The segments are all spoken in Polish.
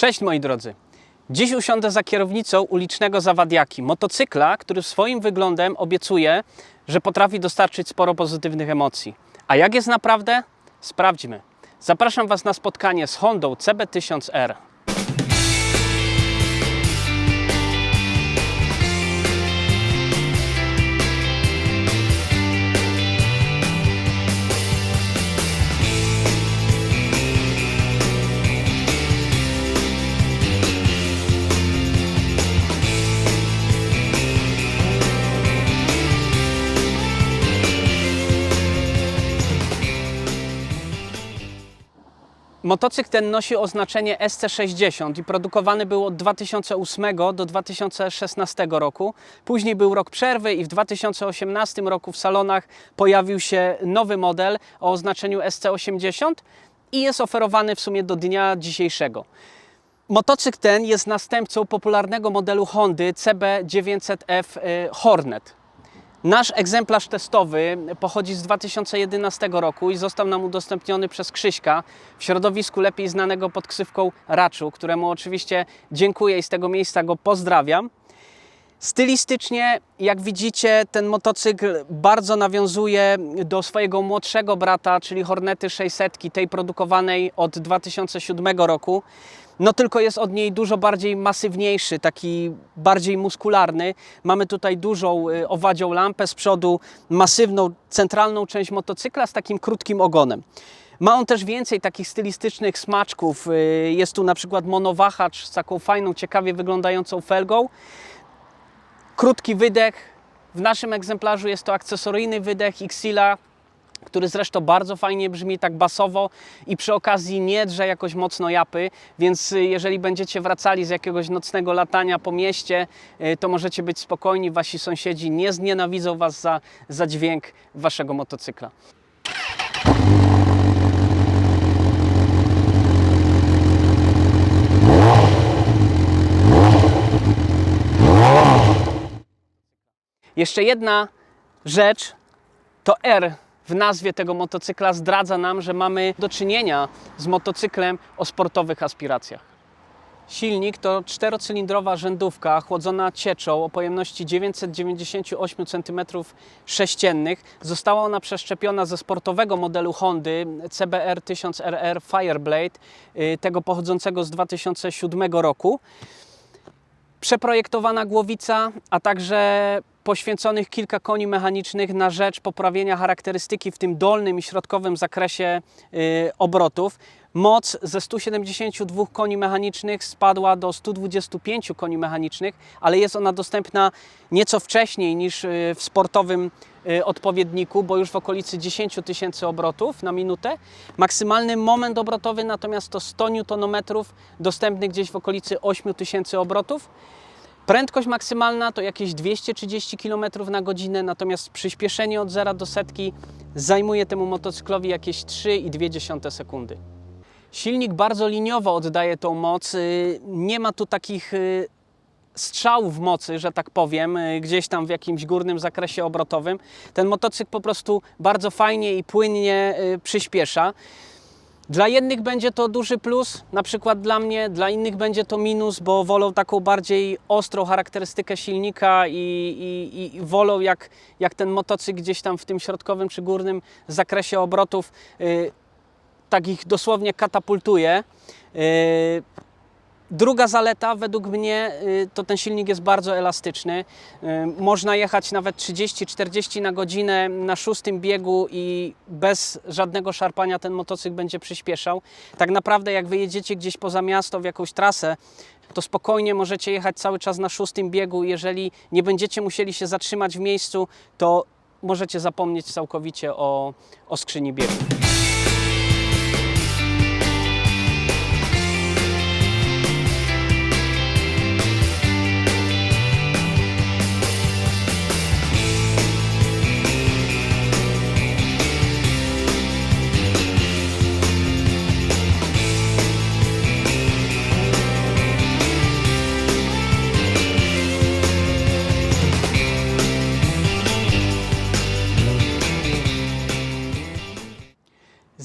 Cześć moi drodzy. Dziś usiądę za kierownicą ulicznego zawadiaki, motocykla, który swoim wyglądem obiecuje, że potrafi dostarczyć sporo pozytywnych emocji. A jak jest naprawdę? Sprawdźmy. Zapraszam Was na spotkanie z Hondą CB1000R. Motocykl ten nosi oznaczenie SC60 i produkowany był od 2008 do 2016 roku. Później był rok przerwy i w 2018 roku w salonach pojawił się nowy model o oznaczeniu SC80 i jest oferowany w sumie do dnia dzisiejszego. Motocykl ten jest następcą popularnego modelu Hondy CB900F y, Hornet. Nasz egzemplarz testowy pochodzi z 2011 roku i został nam udostępniony przez Krzyśka w środowisku lepiej znanego pod ksywką Raczu, któremu oczywiście dziękuję i z tego miejsca go pozdrawiam. Stylistycznie, jak widzicie, ten motocykl bardzo nawiązuje do swojego młodszego brata, czyli Hornety 600, tej produkowanej od 2007 roku. No tylko jest od niej dużo bardziej masywniejszy, taki bardziej muskularny. Mamy tutaj dużą y, owadzią lampę z przodu, masywną centralną część motocykla z takim krótkim ogonem. Ma on też więcej takich stylistycznych smaczków. Y, Jest tu na przykład monowahacz z taką fajną, ciekawie wyglądającą felgą. Krótki wydech. W naszym egzemplarzu jest to akcesoryjny wydech Xila, który zresztą bardzo fajnie brzmi, tak basowo i przy okazji nie drze jakoś mocno japy, więc y, jeżeli będziecie wracali z jakiegoś nocnego latania po mieście, y, to możecie być spokojni, wasi sąsiedzi nie znienawidzą was za, za dźwięk waszego motocykla. Jeszcze jedna rzecz, to R w nazwie tego motocykla zdradza nam, że mamy do czynienia z motocyklem o sportowych aspiracjach. Silnik to czterocylindrowa rzędówka chłodzona cieczą o pojemności 998 cm3. Została ona przeszczepiona ze sportowego modelu Hondy CBR 1000RR Fireblade, y, tego pochodzącego z 2007 roku przeprojektowana głowica, a także poświęconych kilka koni mechanicznych na rzecz poprawienia charakterystyki w tym dolnym i środkowym zakresie y, obrotów. Moc ze 172 koni mechanicznych spadła do 125 koni mechanicznych, ale jest ona dostępna nieco wcześniej niż y, w sportowym y, odpowiedniku, bo już w okolicy 10 tysięcy obrotów na minutę. Maksymalny moment obrotowy natomiast to 100 Nm, dostępny gdzieś w okolicy 8 tysięcy obrotów. Prędkość maksymalna to jakieś 230 km na godzinę, natomiast przyspieszenie od 0 do setki zajmuje temu motocyklowi jakieś 3,2 sekundy. Silnik bardzo liniowo oddaje tą moc. y, Nie ma tu takich y, strzałów mocy, że tak powiem, y, gdzieś tam w jakimś górnym zakresie obrotowym. Ten motocykl po prostu bardzo fajnie i płynnie przyspiesza. Dla jednych będzie to duży plus, na przykład dla mnie, dla innych będzie to minus, bo wolą taką bardziej ostrą charakterystykę silnika i, i, i wolą jak, jak ten motocykl gdzieś tam w tym środkowym czy górnym zakresie obrotów tak ich dosłownie katapultuje. Y, Druga zaleta według mnie y, to ten silnik jest bardzo elastyczny. Y, Można jechać nawet 30-40 na godzinę na szóstym biegu i bez żadnego szarpania ten motocykl będzie przyspieszał. Tak naprawdę jak wyjedziecie gdzieś poza miasto w jakąś trasę, to spokojnie możecie jechać cały czas na szóstym biegu. Jeżeli nie będziecie musieli się zatrzymać w miejscu, to możecie zapomnieć całkowicie o, o skrzyni biegów.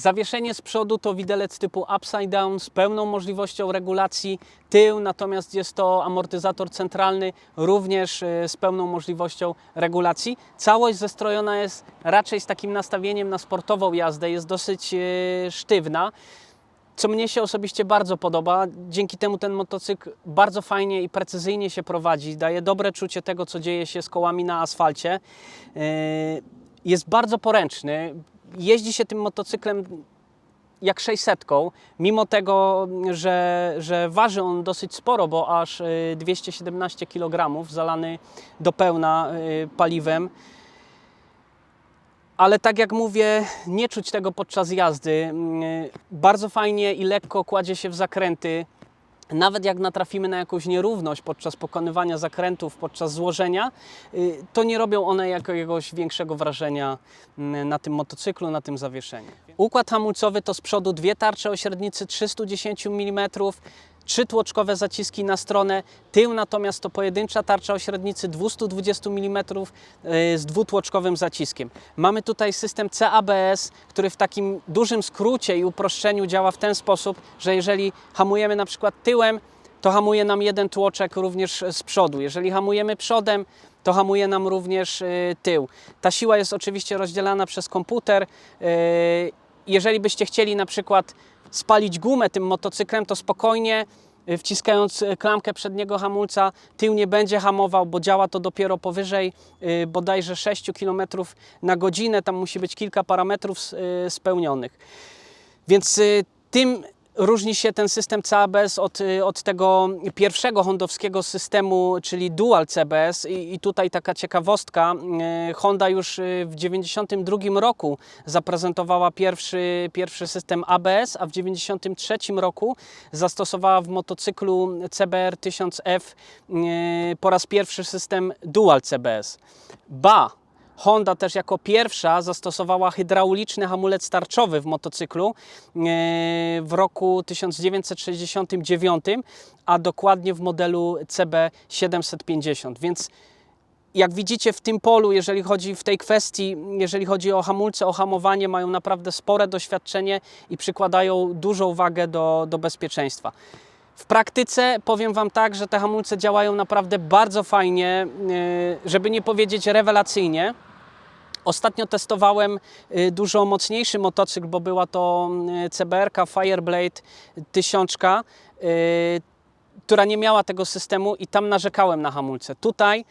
Zawieszenie z przodu to widelec typu upside down z pełną możliwością regulacji. Tył natomiast jest to amortyzator centralny również e, z pełną możliwością regulacji. Całość zestrojona jest raczej z takim nastawieniem na sportową jazdę, jest dosyć e, sztywna co mnie się osobiście bardzo podoba. Dzięki temu ten motocykl bardzo fajnie i precyzyjnie się prowadzi, daje dobre czucie tego, co dzieje się z kołami na asfalcie. Yy, Jest bardzo poręczny. Jeździ się tym motocyklem jak 600, mimo tego, że, że waży on dosyć sporo, bo aż yy, 217 kg zalany do pełna yy, paliwem. Ale tak jak mówię, nie czuć tego podczas jazdy. Mm, Bardzo fajnie i lekko kładzie się w zakręty. Nawet jak natrafimy na jakąś nierówność podczas pokonywania zakrętów, podczas złożenia, y, to nie robią one jakiegoś większego wrażenia mm, na tym motocyklu, na tym zawieszeniu. Układ hamulcowy to z przodu dwie tarcze o średnicy 310 mm, trzy tłoczkowe zaciski na stronę, tył natomiast to pojedyncza tarcza o średnicy 220 mm y, z dwutłoczkowym zaciskiem. Mamy tutaj system CABS, który w takim dużym skrócie i uproszczeniu działa w ten sposób, że jeżeli hamujemy na przykład tyłem, to hamuje nam jeden tłoczek również z przodu. Jeżeli hamujemy przodem, to hamuje nam również y, tył. Ta siła jest oczywiście rozdzielana przez komputer. Jeżeli byście chcieli na przykład spalić gumę tym motocyklem, to spokojnie y, wciskając y, klamkę przedniego hamulca, tył nie będzie hamował, bo działa to dopiero powyżej y, bodajże 6 km na godzinę. Tam musi być kilka parametrów spełnionych. Więc tym różni się ten system CABS od, y, od tego pierwszego hondowskiego systemu, czyli Dual CBS. I, I tutaj taka ciekawostka. y, Honda już y, w 1992 roku zaprezentowała pierwszy, pierwszy system ABS, a w 1993 roku zastosowała w motocyklu CBR 1000F y, po raz pierwszy system Dual CBS. Ba! Honda też jako pierwsza zastosowała hydrauliczny hamulec tarczowy w motocyklu e, w roku 1969, a dokładnie w modelu CB750. Więc jak widzicie w tym polu, jeżeli chodzi w tej kwestii, jeżeli chodzi o hamulce, o hamowanie, mają naprawdę spore doświadczenie i przykładają dużą wagę do, do bezpieczeństwa. W praktyce powiem Wam tak, że te hamulce działają naprawdę bardzo fajnie, e, żeby nie powiedzieć rewelacyjnie. Ostatnio testowałem y, dużo mocniejszy motocykl, bo była to y, CBR-ka Fireblade 1000, y, która nie miała tego systemu i tam narzekałem na hamulce. Tutaj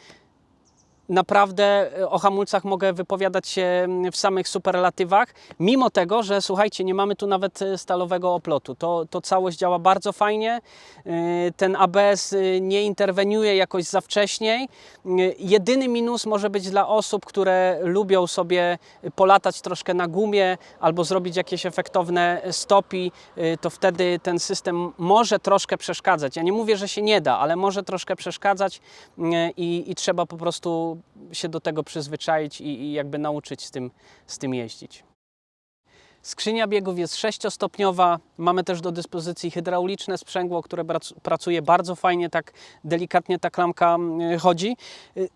naprawdę y, o hamulcach mogę wypowiadać się mm, w samych superlatywach, mimo tego, że słuchajcie, nie mamy tu nawet y, stalowego oplotu. To, to całość działa bardzo fajnie. Y, Ten ABS nie interweniuje jakoś za wcześniej. Y, Jedyny minus może być dla osób, które lubią sobie polatać troszkę na gumie albo zrobić jakieś efektowne stopi, to wtedy ten system może troszkę przeszkadzać. Ja nie mówię, że się nie da, ale może troszkę przeszkadzać i, i trzeba po prostu się do tego przyzwyczaić i, i jakby nauczyć z tym, z tym jeździć. Skrzynia biegów jest sześciostopniowa. Mamy też do dyspozycji hydrauliczne sprzęgło, które pracuje bardzo fajnie, tak delikatnie ta klamka mm, chodzi.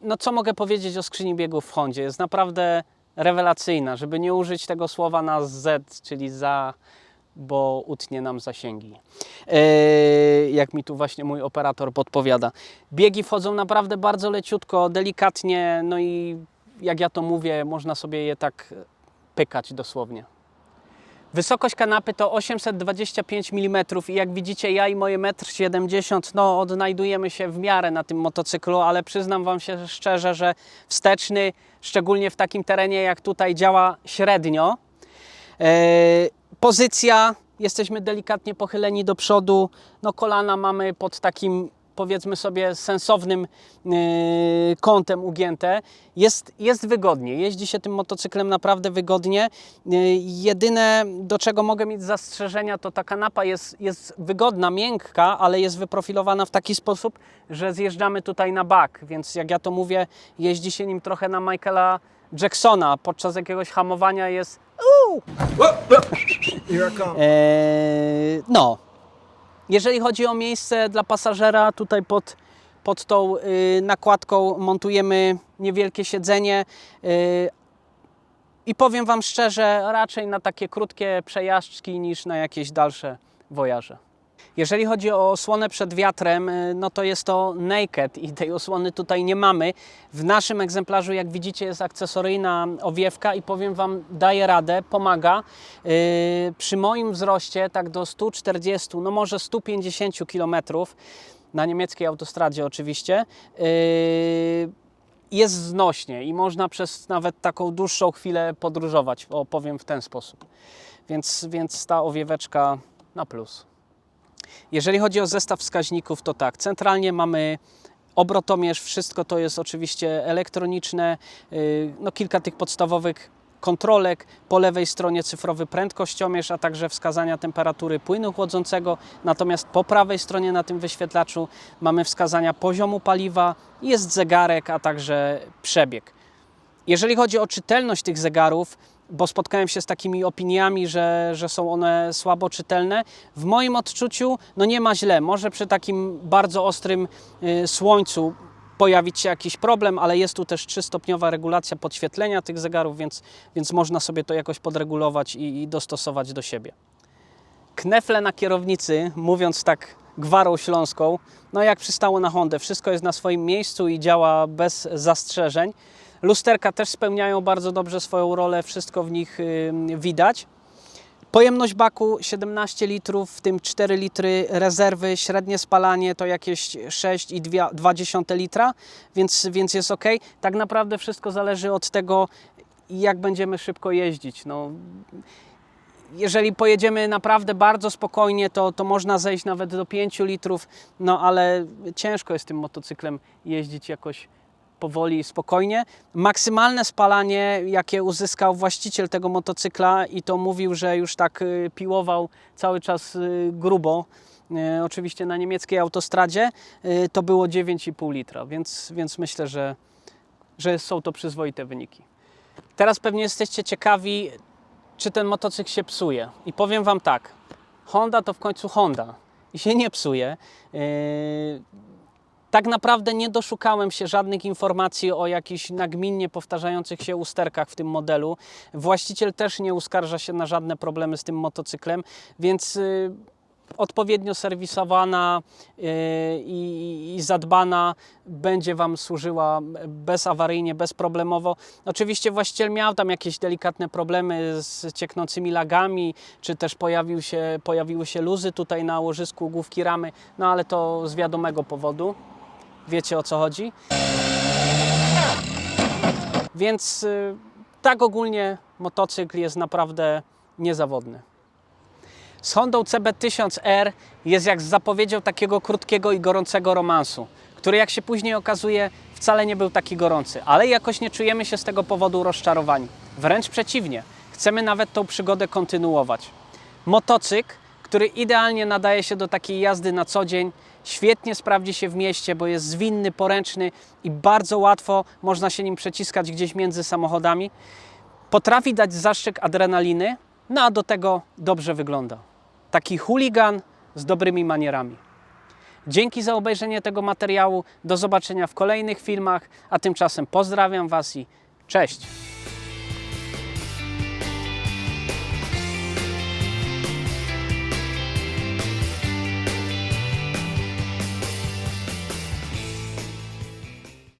No co mogę powiedzieć o skrzyni biegów w Hondzie? Jest naprawdę rewelacyjna, żeby nie użyć tego słowa na Z, czyli za, bo utnie nam zasięgi. Eee, jak mi tu właśnie mój operator podpowiada. Biegi wchodzą naprawdę bardzo leciutko, delikatnie, no i jak ja to mówię, można sobie je tak pykać dosłownie. Wysokość kanapy to 825 mm i jak widzicie ja i moje 1,70 m no, odnajdujemy się w miarę na tym motocyklu, ale przyznam Wam się szczerze, że wsteczny, szczególnie w takim terenie jak tutaj działa średnio. E, pozycja, jesteśmy delikatnie pochyleni do przodu, no kolana mamy pod takim powiedzmy sobie sensownym e, kątem ugięte. Jest, jest wygodnie, jeździ się tym motocyklem naprawdę wygodnie. E, jedyne do czego mogę mieć zastrzeżenia to ta kanapa jest, jest wygodna, miękka, ale jest wyprofilowana w taki sposób, że zjeżdżamy tutaj na bak, więc jak ja to mówię, jeździ się nim trochę na Michaela Jacksona. Podczas jakiegoś hamowania jest. Eee, no. Jeżeli chodzi o miejsce dla pasażera, tutaj pod, pod tą y, nakładką montujemy niewielkie siedzenie. Y, I powiem Wam szczerze, raczej na takie krótkie przejażdżki niż na jakieś dalsze wojaże. Jeżeli chodzi o osłonę przed wiatrem, y, no to jest to naked i tej osłony tutaj nie mamy. W naszym egzemplarzu, jak widzicie, jest akcesoryjna owiewka i powiem Wam, daje radę, pomaga. Yy, Przy moim wzroście, tak do 140, no może 150 km, na niemieckiej autostradzie oczywiście, yy, jest znośnie i można przez nawet taką dłuższą chwilę podróżować, o, powiem w ten sposób. Więc, więc ta owieweczka na plus. Jeżeli chodzi o zestaw wskaźników, to tak, centralnie mamy obrotomierz, wszystko to jest oczywiście elektroniczne, yy, no kilka tych podstawowych kontrolek, po lewej stronie cyfrowy prędkościomierz, a także wskazania temperatury płynu chłodzącego, natomiast po prawej stronie na tym wyświetlaczu mamy wskazania poziomu paliwa, jest zegarek, a także przebieg. Jeżeli chodzi o czytelność tych zegarów, bo spotkałem się z takimi opiniami, że, że są one słabo czytelne, w moim odczuciu no nie ma źle. Może przy takim bardzo ostrym y, słońcu pojawić się jakiś problem, ale jest tu też trzystopniowa regulacja podświetlenia tych zegarów, więc, więc można sobie to jakoś podregulować i, i dostosować do siebie. Knefle na kierownicy, mówiąc tak gwarą śląską, no jak przystało na Hondę, wszystko jest na swoim miejscu i działa bez zastrzeżeń. Lusterka też spełniają bardzo dobrze swoją rolę, wszystko w nich widać. Pojemność baku 17 litrów, w tym 4 litry rezerwy, średnie spalanie to jakieś 6,2 litra, więc, więc jest ok. Tak naprawdę wszystko zależy od tego, jak będziemy szybko jeździć. No, jeżeli pojedziemy naprawdę bardzo spokojnie, to, to można zejść nawet do 5 litrów, no ale ciężko jest tym motocyklem jeździć jakoś powoli spokojnie. Maksymalne spalanie, jakie uzyskał właściciel tego motocykla i to mówił, że już tak y, piłował cały czas y, grubo, y, oczywiście na niemieckiej autostradzie, to było 9,5 litra, więc, więc myślę, że, że są to przyzwoite wyniki. Teraz pewnie jesteście ciekawi, czy ten motocykl się psuje. I powiem Wam tak, Honda to w końcu Honda i się nie psuje. Yy, tak naprawdę nie doszukałem się żadnych informacji o jakichś nagminnie powtarzających się usterkach w tym modelu. Właściciel też nie uskarża się na żadne problemy z tym motocyklem, więc y, odpowiednio serwisowana y, i, zadbana będzie Wam służyła bezawaryjnie, bezproblemowo. Oczywiście właściciel miał tam jakieś delikatne problemy z cieknącymi lagami, czy też pojawił się, pojawiły się luzy tutaj na łożysku główki ramy, no ale to z wiadomego powodu. Wiecie o co chodzi. Więc y, tak ogólnie motocykl jest naprawdę niezawodny. Z Hondą CB1000R jest jak z zapowiedzią takiego krótkiego i gorącego romansu, który jak się później okazuje wcale nie był taki gorący, ale jakoś nie czujemy się z tego powodu rozczarowani. Wręcz przeciwnie, chcemy nawet tą przygodę kontynuować. Motocykl, który idealnie nadaje się do takiej jazdy na co dzień, świetnie sprawdzi się w mieście, bo jest zwinny, poręczny i bardzo łatwo można się nim przeciskać gdzieś między samochodami. Potrafi dać zastrzyk adrenaliny, no a do tego dobrze wygląda. Taki chuligan z dobrymi manierami. Dzięki za obejrzenie tego materiału. Do zobaczenia w kolejnych filmach, a tymczasem pozdrawiam Was i cześć!